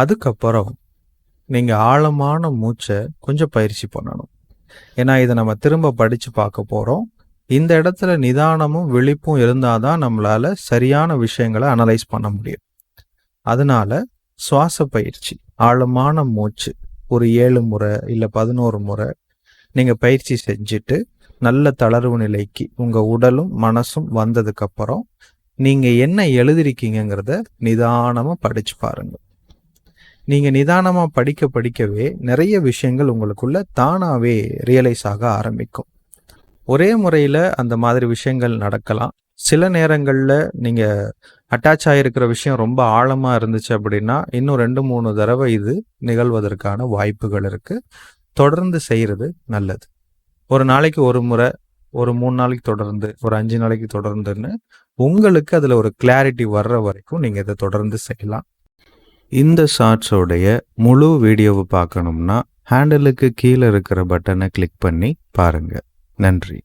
அதுக்கப்புறம் நீங்கள் ஆழமான மூச்சை கொஞ்சம் பயிற்சி பண்ணணும். ஏன்னா இதை நம்ம திரும்ப படித்து பார்க்க போகிறோம் இந்த இடத்துல நிதானமும் விழிப்பும் இருந்தால் தான் நம்மளால் சரியான விஷயங்களை அனலைஸ் பண்ண முடியும். அதனால சுவாச பயிற்சி ஆழமான மூச்சு ஒரு ஏழு முறை இல்லை பதினோரு முறை நீங்கள் பயிற்சி செஞ்சுட்டு நல்ல தளர்வு நிலைக்கு உங்கள் உடலும் மனசும் வந்ததுக்கப்புறம் நீங்கள் என்ன எழுதிருக்கீங்கிறத நிதானமாக படித்து பாருங்கள் நீங்கள் நிதானமாக படிக்க படிக்கவே நிறைய விஷயங்கள் உங்களுக்குள்ள தானாகவே ரியலைஸ் ஆக ஆரம்பிக்கும். ஒரே முறையில் அந்த மாதிரி விஷயங்கள் நடக்கலாம். சில நேரங்களில் நீங்கள் அட்டாச் ஆகிருக்கிற விஷயம் ரொம்ப ஆழமாக இருந்துச்சு அப்படின்னா இன்னும் ரெண்டு மூணு தடவை இது நிகழ்வதற்கான வாய்ப்புகள் இருக்குது தொடர்ந்து செய்கிறது நல்லது. ஒரு நாளைக்கு ஒரு முறை ஒரு மூணு நாளைக்கு தொடர்ந்து ஒரு அஞ்சு நாளைக்கு தொடர்ந்துன்னு உங்களுக்கு அதில் ஒரு கிளாரிட்டி வர்ற வரைக்கும் நீங்கள் இதை தொடர்ந்து செய்யலாம். இந்த ஷார்ட்ஸோடைய முழு வீடியோவை பார்க்கணும்னா ஹேண்டலுக்கு கீழே இருக்கிற பட்டனை கிளிக் பண்ணி பாருங்கள் நன்றி.